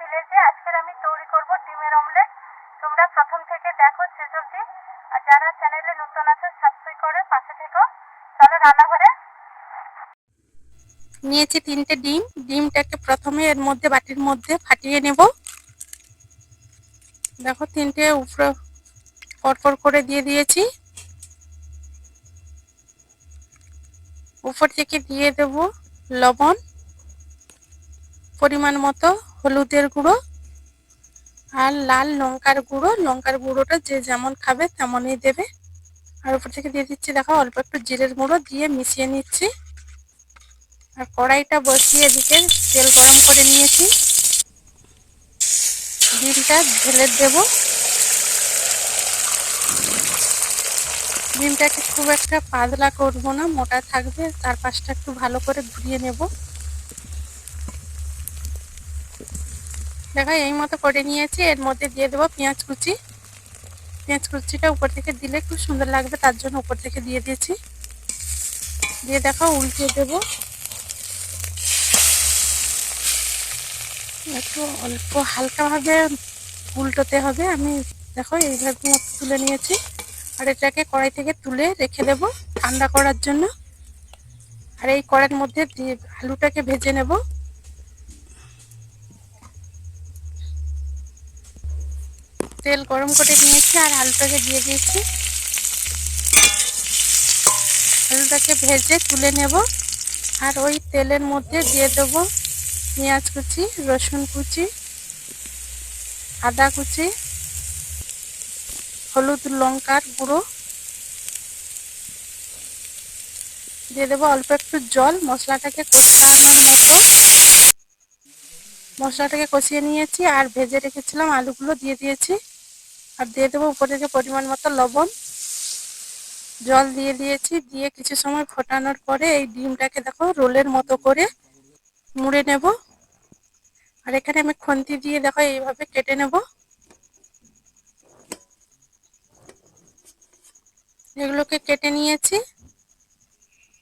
ভিলেজে আজকের আমি তৈরি করব ডিমের অমলেট তোমরা প্রথম থেকে দেখো শেষ অবধি আর যারা চ্যানেলে নতুন আছে সাবস্ক্রাইব করে পাশে থেকো। চলো রান্নাঘরে। নিয়েছি তিনটে ডিম। ডিমটাকে প্রথমে এর মধ্যে, বাটির মধ্যে ফাটিয়ে নেব। দেখো তিনটে উপরে, পরপর করে দিয়ে দিয়েছি। উপর থেকে দিয়ে দেব লবণ। পরিমাণ মতো হলুদের গুঁড়ো আর লাল লঙ্কার গুঁড়ো। লঙ্কার গুঁড়োটা যে যেমন খাবে তেমনই দেবে। আর উপর থেকে দিয়ে দিচ্ছি দেখো অল্প একটু জিরের গুঁড়ো দিয়ে মিশিয়ে নিচ্ছি। আর কড়াইটা বসিয়ে এদিকে তেল গরম করে নিয়েছি। ডিমটা ঢেলে দেব। ডিমটাকে খুব একটা পাতলা করব না, মোটা থাকবে। তার পাশটা একটু ভালো করে ঘুরিয়ে নেব। দেখো, এই মতো করে নিয়েছি। এর মধ্যে দিয়ে দেবো পেঁয়াজ কুচি। পেঁয়াজ কুচিটা উপর থেকে দিলে খুব সুন্দর লাগবে, তার জন্য উপর থেকে দিয়ে দিয়েছি। দিয়ে দেখো, উল্টে দেবো। একটু অল্প, হালকাভাবে উল্টোতে হবে। আমি দেখো, এইভাবে মতো তুলে নিয়েছি। আর এটাকে কড়াই থেকে তুলে রেখে দেব ঠান্ডা করার জন্য। আর এই কড়াইয়ের মধ্যে আলুটাকে ভেজে নেব। তেল গরম করে নিয়েছি আর আলুটাকে দিয়ে দিয়েছি। আলুটাকে ভেজে তুলে নেব। আর ওই তেলের মধ্যে দিয়ে দেবো পেঁয়াজ কুচি, রসুন কুচি, আদা কুচি, হলুদ লঙ্কার গুঁড়ো। দিয়ে দেবো অল্প একটু জল, মশলাটাকে কষানোর মতো। মশলাটাকে কষিয়ে নিয়েছি আর ভেজে রেখেছিলাম, আলুগুলো দিয়ে দিয়েছি। আর দিয়ে দেবো উপরে থেকে পরিমাণ মতো লবণ। জল দিয়ে দিয়েছি, দিয়ে কিছু সময় ফোটানোর পরে এই ডিমটাকে দেখো রোলের মতো করে মুড়ে নেব। আর এখানে আমি খন্তি দিয়ে দেখো এইভাবে কেটে নেব। এগুলোকে কেটে নিয়েছি।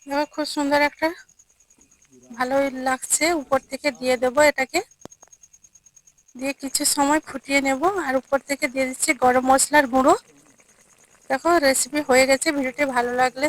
দেখো খুব সুন্দর একটা ভালোই লাগছে। উপর থেকে দিয়ে দেবো এটাকে। দিয়ে কিছু সময় ফুটিয়ে নেব আর উপর থেকে দিয়ে দিচ্ছি গরম মশলার গুঁড়ো। দেখো রেসিপি হয়ে গেছে, ভিডিওটি ভালো লাগলে